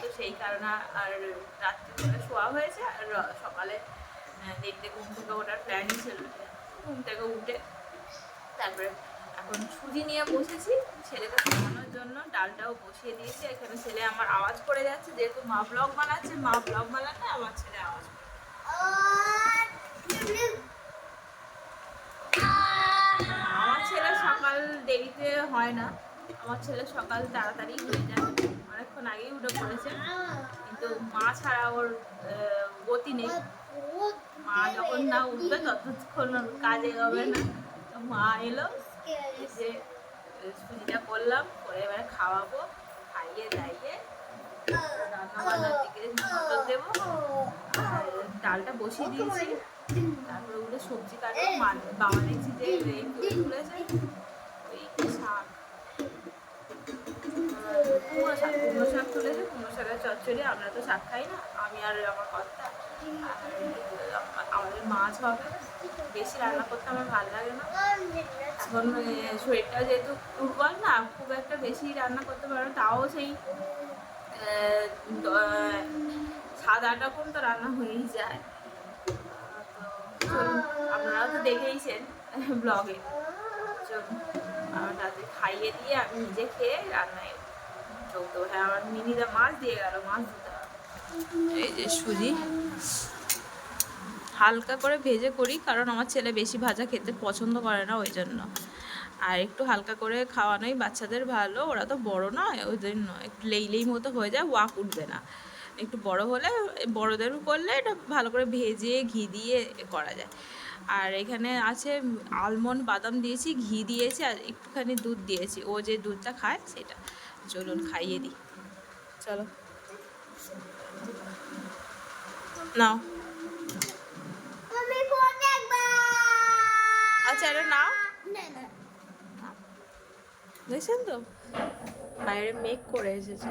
তো সেই কারণে আর রাত্রি করে শোয়া হয়েছে। আর সকালে দেখতে ঘুম থেকে ওঠার প্ল্যানই ছিল ঘুম থেকে উঠে তারপরে এখন সুজি নিয়ে বসেছি। ছেলেকে খাওয়ানোর জন্য ডালটাও বসিয়ে দিয়েছি। এখানে ছেলে আমার আওয়াজ করে যাচ্ছে। যেহেতু মা ব্লগ বানাচ্ছে, মা ব্লগ বানালে আমার ছেলে আওয়াজ আমার ছেলে সকাল দেরিতে হয় না। আমার ছেলে সকাল তাড়াতাড়ি হয়ে যায়। উঠে কিন্তু মা ছাড়া ওর গতি নেই। মা যখন না উঠবে, ততক্ষণ কাজে হবে না। তো মা এলো, এসে সুজিটা করলাম, করে এবারে খাওয়াবো, খাইয়ে দাইয়ে রান্না বান্নার দিকে নজর দেবো। ডালটা বসিয়ে দিয়েছি। তারপরে ওগুলো সবজি কাটবো। বাবা দেখছি যে তুলে তুলেছে ওই শাক কুমড়ো শাক শাক তুলেছে কুমড়ো শাকের চচ্চড়ি আমরা তো শাক খাই না। আমি আর আমার কর্তা আমাদের মাছ হবে। বেশি রান্না করতে আমার ভালো লাগে না। এখন শরীরটা যেহেতু দুর্বল না খুব একটা বেশি রান্না করতে পারো তাও সেই সাত আট রকম তো রান্না হয়েই যায়। তো চলুন, আপনারাও তো দেখেইছেন ব্লগে। চলুন আমার তাদের খাইয়ে দিয়ে আমি নিজে খেয়ে রান্নায় হ্যাঁ আমার মাছ দিয়ে গেল, মাছ এই যে সুজি। হালকা করে ভেজে করি, কারণ আমার ছেলে বেশি ভাজা খেতে পছন্দ করে না ওই জন্য। আর একটু হালকা করে খাওয়ানোই বাচ্চাদের ভালো, ওরা তো বড় নয় ওই জন্য একটু লেইলেই মতো হয়ে যায়, ওয়াক উঠবে না। একটু বড় হলে, বড়দের করলে এটা ভালো করে ভেজে, ঘি দিয়ে করা যায়। আর এখানে আছে আলমন্ড বাদাম দিয়েছি, ঘি দিয়েছি, আর একটুখানি দুধ দিয়েছি, ও যে দুধটা খায় সেটা। চলুন খাইয়ে দিই। চলো। নাও। আচ্ছা এটা নাও। দেখছেন তো? বাইরে মেঘ করে এসেছে।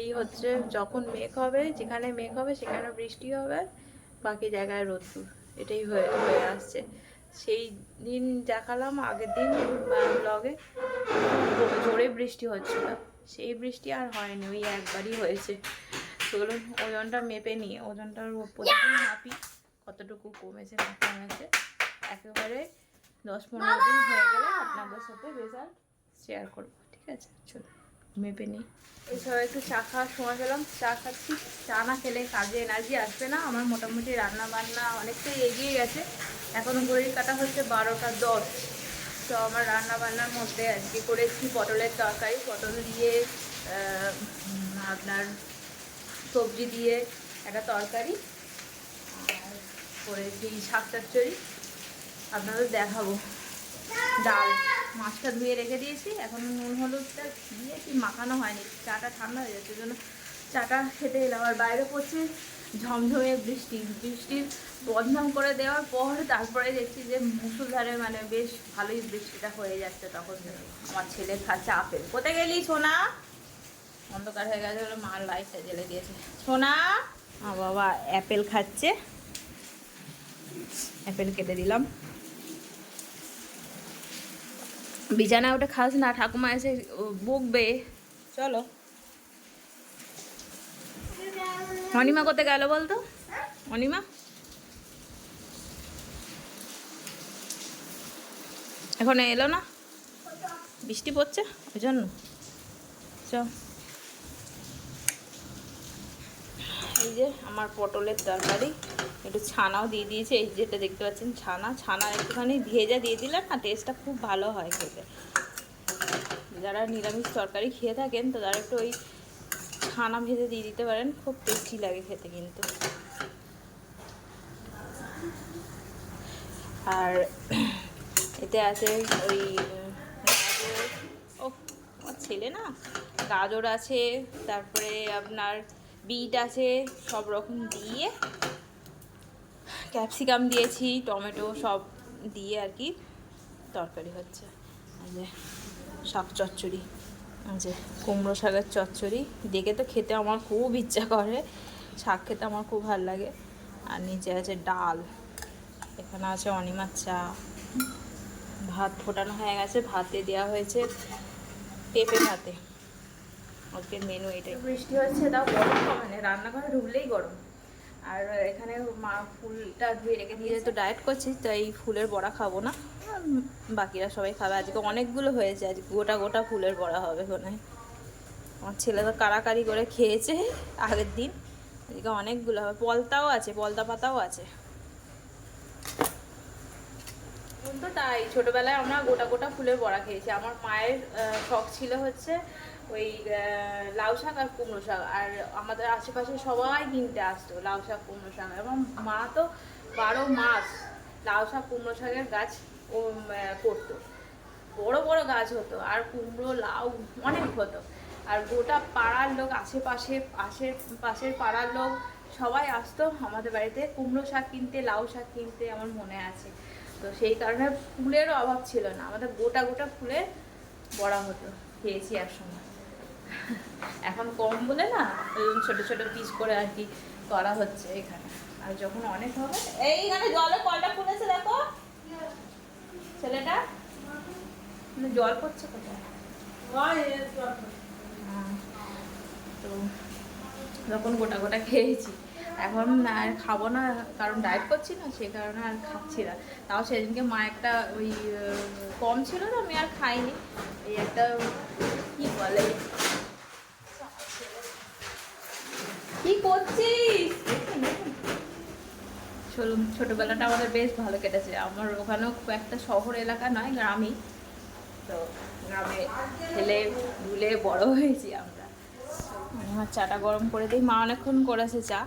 এই হচ্ছে যখন মেঘ হবে যেখানে মেঘ হবে সেখানে বৃষ্টি হবে বাকি জায়গায় রোদ্দুর। এটাই হয়ে হয়ে আসছে। সেই দিন দেখালাম, আগের দিন ব্লগে জোরে বৃষ্টি হচ্ছিল। সেই বৃষ্টি আর হয়নি, ওই একবারই হয়েছে। চলুন ওজনটা মেপে নিয়ে ওজনটার প্রতিদিন মাপি, কতটুকু কমেছে, না কমেছে। একেবারে দশ পনেরো দিন হয়ে গেলে আপনাদের সাথে রেজাল্ট শেয়ার করব, ঠিক আছে? চলো মেপে নিই এসব একটু চা খাওয়ার সময় পেলাম। চা খাচ্ছি। চা না খেলে কাজে এনার্জি আসবে না। আমার মোটামুটি রান্না বান্না অনেকটাই এগিয়ে গেছে। এখন ঘড়ির কাটা হচ্ছে বারোটা দশ। তো আমার রান্না বান্নার মধ্যে আজকে করেছি পটলের তরকারি। পটল দিয়ে আপনার সবজি দিয়ে একটা তরকারি। আর করেছি শাক চচ্চড়ি। আপনাদের দেখাবো। ডাল। মাছটা ধুয়ে রেখে দিয়েছি। এখন নুন, হলুদটা দিয়েছি মাখানো হয়নি। চাটা ঠান্ডা হয়ে যাচ্ছে জন্য চাটা খেতে এলাম। আর বাইরে পড়ছে ঝমঝমে বৃষ্টি। বৃষ্টির বদনাম করে দেওয়ার পর তারপরে দেখছি যে মুসুলধারে মানে বেশ ভালোই বৃষ্টিটা হয়ে যাচ্ছে তখন। আমার ছেলে খাচ্ছে আপেল কোথায় গেলি সোনা? অন্ধকার হয়ে গেছে বলে মার লাইটটা জ্বেলে দিয়েছে। সোনা? বাবা অ্যাপেল খাচ্ছে। অ্যাপেল কেটে দিলাম। বিছানায় ওটা খাস না ঠাকুমা এসে বকবে চলো অনিমা কোথায় গেল বলতো অনিমা এখন এলো না বৃষ্টি পড়ছে ওই জন্য চ এই যে আমার পটলের তরকারি একটু ছানাও দিয়ে দিয়েছে, এই যেটা দেখতে পাচ্ছেন, ছানা। ছানা একটুখানি ভেজা দিয়ে দিলে না টেস্টটা খুব ভালো হয় খেতে। যারা নিরামিষ তরকারি খেয়ে থাকেন, তো তারা একটু ওই ছানা ভেজে দিয়ে দিতে পারেন, খুব টেস্টি লাগে খেতে কিন্তু। আর এতে আছে ওই ও ছেলে না? গাজর আছে, তারপরে আপনার বিট আছে, সব রকম দিয়ে ক্যাপসিকাম দিয়েছি, টমেটো সব দিয়ে আর কি তরকারি হচ্ছে। যে শাক চচ্চড়ি যে কুমড়ো শাকের চচ্চড়ি। দেখে তো খেতে আমার খুব ইচ্ছা করে, শাক খেতে আমার খুব ভালো লাগে। আর নিচে আছে ডাল, এখানে আছে অনিমার চা। ভাত ফোটানো হয়ে গেছে, ভাতে দেওয়া হয়েছে পেঁপে ভাতে। আজকের মেনু এটাই। বৃষ্টি হচ্ছে, তাও গরম কমে রান্নাঘরে ঢুকলেই গরম। আর এখানে মা ফুলটা ধুয়ে রেখে দিয়ে তো ডায়েট করছি তো এই ফুলের বড়া খাব না। বাকিরা সবাই খাবে। আজকে অনেকগুলো হয়েছে। আজকে গোটা গোটা ফুলের বড়া হবে মনে হয়। আমার ছেলে তো কারাকারি করে খেয়েছে আগের দিন। আজকে অনেকগুলো হবে। পলতাও আছে পলতা পাতাও আছে। তো তাই ছোটবেলায় আমরা গোটা গোটা ফুলের বড়া খেয়েছি। আমার মায়ের শখ ছিল হচ্ছে ওই লাউ শাক আর কুমড়ো শাক। আর আমাদের আশেপাশে সবাই কিনতে আসতো লাউ শাক, কুমড়ো শাক। এবং মা তো বারো মাস লাউ শাক, কুমড়ো শাকের গাছ করতো। বড় বড় গাছ হতো আর কুমড়ো, লাউ অনেক হতো। আর গোটা পাড়ার লোক, আশেপাশে, পাশের পাশের পাড়ার লোক সবাই আসতো আমাদের বাড়িতে কুমড়ো শাক কিনতে, লাউ শাক কিনতে আমার মনে আছে। তো সেই কারণে ফুলেরও অভাব ছিল না। আমাদের গোটা গোটা ফুলের বড়া হতো, খেয়েছি একসময়। এখন কম বলে না ছোট ছোট পিস করে আর কি করা হচ্ছে এখানে। আর যখন অনেক হবে এইখানে জলে কলটা খুলেছে দেখো। ছেলেটা? মানে জল পড়ছে কোথায়? হ্যাঁ। তো যখন গোটা গোটা খেয়েছি। এখন আর খাব না কারণ ডায়েট করছি না সেই কারণে আর খাচ্ছি না। তাও সেদিনকে মা একটা ওই কম ছিল না আমি আর খাইনি। এই একটা কি বলে? কি করছিস? চলুন ছোটবেলাটা আমাদের বেশ ভালো কেটেছে। আমার ওখানেও খুব একটা শহর এলাকা নয় গ্রামই। তো গ্রামে খেলে ধুলে বড় হয়েছি আমরা। আমার চাটা গরম করে দিই। মা অনেকক্ষণ করেছে চা।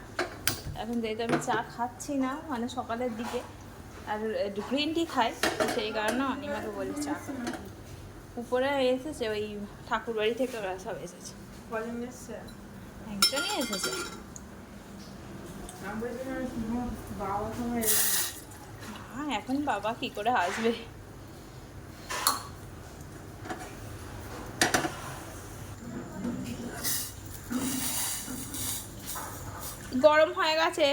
এখন যেহেতু আমি চা খাচ্ছি না মানে সকালের দিকে আর গ্রিন টি খাই তো সেই কারণে অনিমাকে বলি চা উপরে এসেছে ওই ঠাকুর বাড়ি থেকে ওরা সব এসেছে? একজনই এসেছে এখন বাবা কি করে আসবে গরম হয়ে গেছে।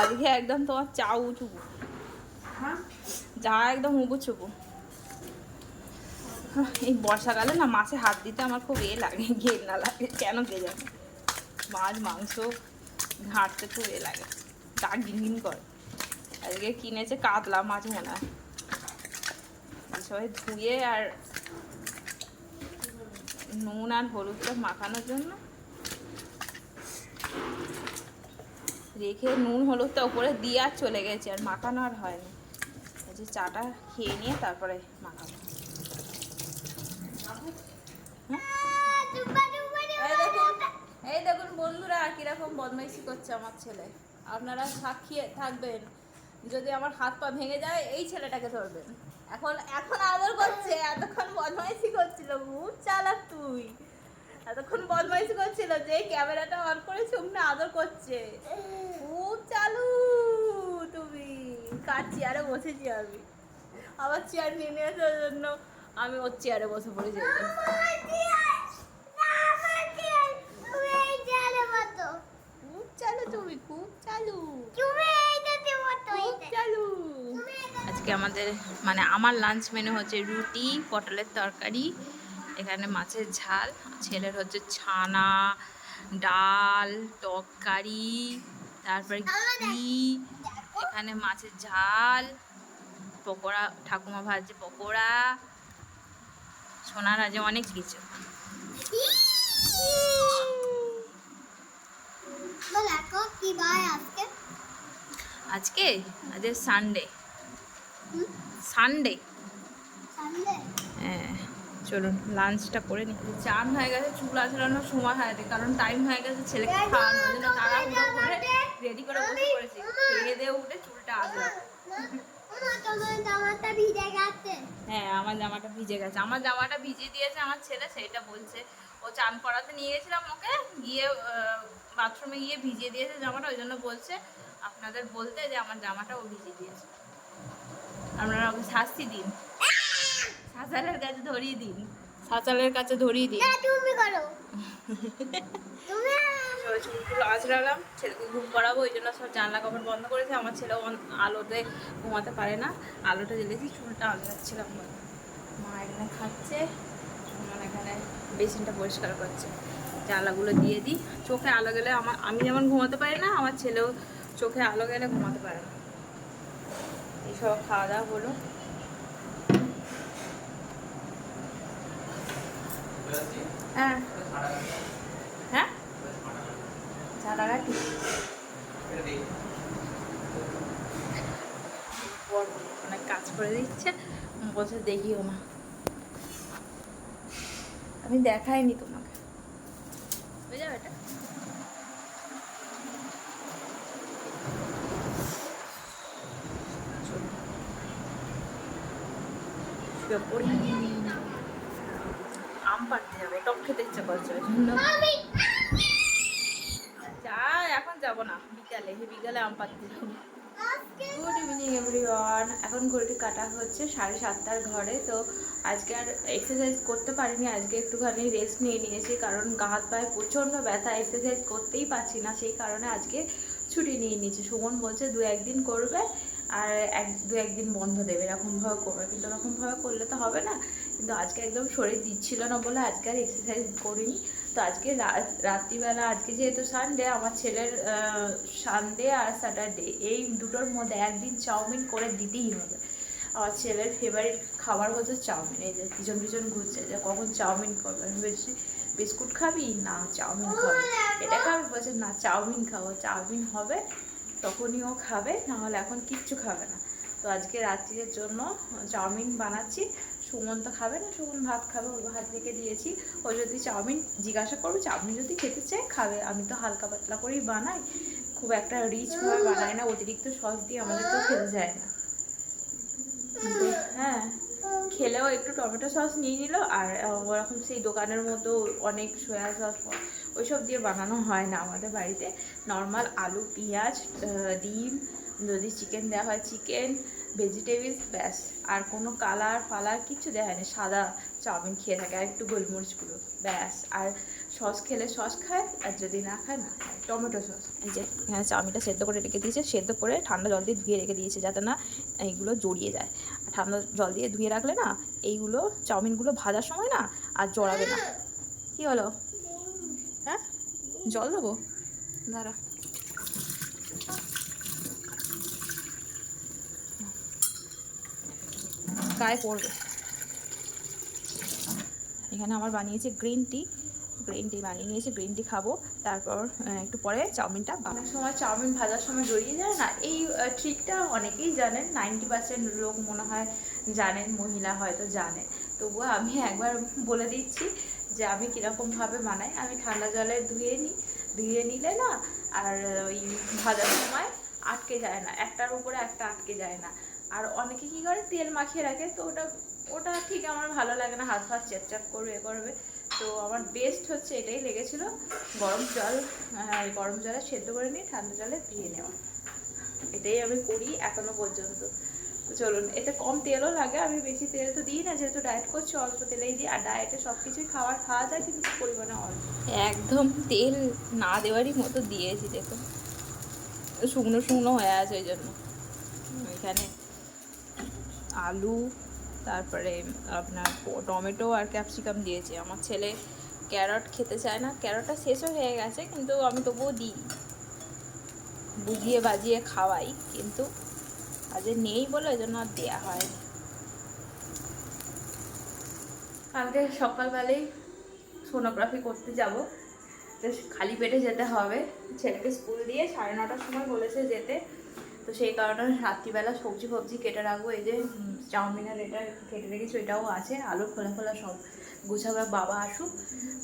আজকে একদম তোমার চা উঠুবু যা একদম উবু চুবু এই বর্ষাকালে না মাছে হাত দিতে আমার খুব এ লাগে, ঘের না লাগে। কেন কে জানে? মাছ, মাংস ঘাঁটতে খুব এ লাগে। গা গিনগিন করে। আজকে কিনেছে কাতলা মাছ মনে হয়। সবাই ধুয়ে আর নুন আর হলুদটা মাখানোর জন্য রেখে নুন, হলুদটা উপরে দিয়ে আর চলে গেছে, আর মাখানো আর হয়নি। যে চাটা খেয়ে নিয়ে তারপরে মাখাবো হ্যাঁ? এই দেখুন বন্ধুরা, কীরকম বদমাইশি করছে আমার ছেলে। আপনারা সাক্ষী থাকবেন, যদি আমার হাত পা ভেঙে যায়, এই ছেলেটাকে ধরবেন। এখন এখন আদর করছে, এতক্ষণ বদমাইশি করছিল, খুব চালাক তুই। এতক্ষণ বদমাইশি করছিল যে, ক্যামেরাটা অন করে চুমনে আদর করছে। খুব চালু তুমি। কার চেয়ারে বসেছি আমি। আবার চেয়ার নিয়ে আসার জন্য আমি ওর চেয়ারে বসে পড়েছি এই যে। খুব চালু তুমি খুব চালু খুব চালু আজকে আমাদের মানে আমার লাঞ্চ মেনু হচ্ছে রুটি পটলের তরকারি এখানে মাছের ঝাল ছেলের হচ্ছে ছানা ডাল তরকারি তারপরে ঘি এখানে মাছের ঝাল পকোড়া ঠাকুমা ভাজছে পকোড়া সোনার আজে অনেক কিছু। আজকে? আজকে? সানডে সানডে সানডে হ্যাঁ চলুন লাঞ্চটা করে নি। চান হয়ে গেছে চুল আঁচড়ানোর সময় হয়নি কারণ টাইম হয়ে গেছে ছেলেকে খাওয়ানোর জন্য তাড়াহুড়ো করে রেডি করে বসে পড়েছি। খেয়ে দিয়ে উঠে চুলটা গেছে। হ্যাঁ আমার জামাটা ভিজে গেছে। আমার জামাটা ভিজিয়ে দিয়েছে আমার ছেলে সেইটা বলছে। ও চান করাতে নিয়ে গেছিলাম ওকে গিয়ে বাথরুমে গিয়ে ভিজিয়ে দিয়েছে জামাটা ওই জন্য বলছে আপনাদের বলতে যে আমার জামাটা ও ভিজিয়ে দিয়েছে। আপনারা ওকে শাস্তি দিন। সাঁচালের কাছে ধরিয়ে দিন। সাঁচালের কাছে ধরিয়ে দিন। না তুমি করো। তুমি চুলগুলো আঁচড়ালাম ছেলেকে ঘুম করাবো ওই জন্য সব জানলা কাপড় বন্ধ করেছে। আমার অন- আলোতে ঘুমাতে পারে না। আলোটা জ্বেলেছি চুলটা আঁচড়াচ্ছিলাম। বলে। মা এখানে খাচ্ছে সুমন এখানে বেসিনটা পরিষ্কার করছে। জানলাগুলো দিয়ে দিই। চোখে আলো গেলে আমার আমি যেমন ঘুমাতে পারি না আমার ছেলেও চোখে আলো গেলে ঘুমাতে পারে না। এইসব খাওয়া দাওয়া হলো হ্যাঁ। হ্যাঁ? অনেক কাজ করে দিচ্ছে দেখিও আমি দেখাইনি তোমাকে। যাবে এটা? শুয়ে পড়ি। আম পাড়তে যাব টক খেতে ইচ্ছে করছে। ওই জন্য যা এখন যাব না বিকালে বিকালে আম পাড়তে যাব। গুড ইভিনিং এভরিওয়ান এখন ঘড়িটি কাটা হচ্ছে সাড়ে সাতটার ঘরে তো আজকে আর এক্সারসাইজ করতে পারিনি আজকে একটুখানি রেস্ট নিয়ে নিয়েছি কারণ গা হাত পায়ে প্রচণ্ড ব্যথা এক্সারসাইজ করতেই পারছি না সেই কারণে আজকে ছুটি নিয়ে নিয়েছি। সুমন বলছে দু একদিন করবে আর এক, দু একদিন বন্ধ দেবে, এরকমভাবে করবে। কিন্তু এরকমভাবে করলে তো হবে না। কিন্তু আজকে একদম শরীর দিচ্ছিল না বলে আজকে আর এক্সারসাইজ করিনি। তো আজকে রাত্রিবেলা, আজকে যেহেতু সানডে আমার ছেলের সানডে আর স্যাটারডে এই দুটোর মধ্যে একদিন চাউমিন করে দিতেই হবে। আমার ছেলের ফেভারিট খাবার হচ্ছে চাউমিন। এই যে পিছন পিছন ঘুরছে, যে কখন চাউমিন করবে? বলছি, বিস্কুট খাবি? না, চাউমিন খাব। এটা খাবি? বলছে, না, চাউমিন খাব। চাউমিন হবে? তখনই ও খাবে, নাহলে এখন কিচ্ছু খাবে না। তো আজকে রাত্রির জন্য চাউমিন বানাচ্ছি। সুমন তো খাবে না, সুমন ভাত খাবে, ওর ভাত রেখে দিয়েছি। ও যদি চাউমিন জিজ্ঞাসা করবে, চাউমিন যদি খেতে চায়, খাবে। আমি তো হালকা পাতলা করেই বানাই। খুব একটা রিচ ভাবে বানাই না, অতিরিক্ত সস দিয়ে আমাদের তো খেতে যায় না। হ্যাঁ। খেলেও একটু টমেটো সস নিয়ে নিল আর ওরকম সেই দোকানের মতো অনেক সয়া সস ওইসব দিয়ে বানানো হয় না আমাদের বাড়িতে। নর্মাল আলু, পেঁয়াজ ডিম, যদি চিকেন দেওয়া হয় চিকেন, ভেজিটেবলস, ব্যাস। আর কোনো কালার ফালার কিছু হয় না সাদা চাউমিন খেয়ে থাকে আর একটু গোলমরিচগুলো ব্যাস। আর সস খেলে সস খায় আর যদি না খায় না খায়। Tomato sauce. এই যে এখানে চাউমিনটা সেদ্ধ করে রেখে দিয়েছে, সেদ্ধ করে ঠান্ডা জল দিয়ে ধুয়ে রেখে দিয়েছে যাতে না এইগুলো জড়িয়ে যায়। ঠান্ডা জল দিয়ে ধুয়ে রাখলে না, এইগুলো চাউমিনগুলো ভাজার সময় না আর জড়াবে না। কি হলো? হ্যাঁ? জল দেবো? দাঁড়া। গায়ে পড়বে। এখানে আমার বানিয়েছে গ্রিন টি। গ্রিন টি বানিয়ে নিয়েছি গ্রিন টি খাব। তারপর একটু পরে চাউমিনটা অনেক সময় চাউমিন ভাজার সময় জড়িয়ে যায় না? এই ট্রিকটা অনেকেই জানেন নাইনটি পার্সেন্ট লোক মনে হয় জানেন, মহিলা হয়তো জানে। তবুও আমি একবার বলে দিচ্ছি যে আমি কীরকমভাবে বানাই। আমি ঠান্ডা জলে ধুয়ে নিই, ধুয়ে নিলে না আর ওই ভাজার সময় আটকে যায় না। একটার উপরে একটা আটকে যায় না। আর অনেকে কি করে, তেল মাখিয়ে রাখে, তো ওটা ওটা ঠিক আমার ভালো লাগে না। হাত ফাত চ্যাপচ্যাপ করবে এ করবে। তো আমার বেস্ট হচ্ছে এটাই লেগেছিল, গরম জল গরম জলে সেদ্ধ করে নিয়ে ঠান্ডা জলে ধুয়ে নেওয়া। এটাই আমি করি এখনও পর্যন্ত। চলুন, এতে কম তেলও লাগে, আমি বেশি তেল তো দিই না, যেহেতু ডায়েট করছি, অল্প তেলেই দিই। আর ডায়েটে সব কিছুই খাবার খাওয়া যায়, কিন্তু পরিমাণে অল্প। একদম তেল না দেওয়ারই মতো দিয়েছি, দেখুন। শুকনো শুকনো হয়ে আছে ওই জন্য। এখানে আলু তারপরে আপনার টমেটো আর ক্যাপসিকাম দিয়েছি। আমার ছেলে ক্যারট খেতে চায় না। ক্যারটটা শেষও হয়ে গেছে, কিন্তু আমি তবুও দিই। বুঝিয়ে বাজিয়ে খাওয়াই, কিন্তু আজকে নেই বলে ওই জন্য আর দেওয়া হয়নি কালকে সকালবেলায় সোনোগ্রাফি করতে যাব। খালি পেটে যেতে হবে। ছেলেকে স্কুল দিয়ে সাড়ে নটার সময় বলেছে যেতে। তো সেই কারণে রাত্রিবেলা সবজি ফবজি কেটে রাখব। এই যে উম, চাউমিনের এটা কেটে রেখেছি এটাও আছে। আলু খোলা খোলা সব গুছাবে বাবা আসুক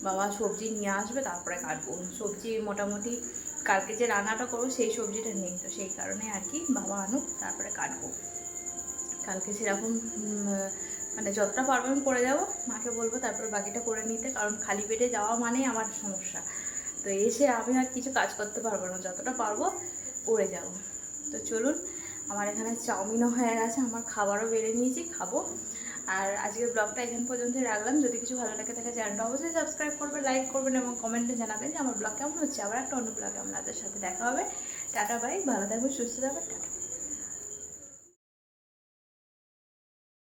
বাবা সবজি নিয়ে আসবে তারপরে কাটবো। সবজি মোটামুটি কালকে যে রান্নাটা করব সেই সবজিটা নেই। তো সেই কারণে আর কি বাবা আনুক তারপরে কাটবো। কালকে সেরকম মানে যতটা পারব আমি করে যাব মাকে বলব তারপর বাকিটা করে নিতে কারণ খালি পেটে যাওয়া মানেই আমার সমস্যা। তো এসে আমি আর কিছু কাজ করতে পারব না যতটা পারব করে যাব। তো চলুন, আমার এখানে চাউমিনও হয়ে গেছে, আমার খাবারও বেড়ে নিয়েছি, খাব। আর আজকের ব্লগটা এখান পর্যন্তই রাখলাম। যদি কিছু ভালো লাগে থাকে চ্যানেলটা অবশ্যই সাবস্ক্রাইব করবেন লাইক করবেন এবং কমেন্টে জানাবেন যে আমার ব্লগ কেমন হচ্ছে। আবার একটা অন্য ব্লগে আপনাদের সাথে দেখা হবে। Tata, bye. ভালো থাকবেন, সুস্থ থাকবেন। টাটা।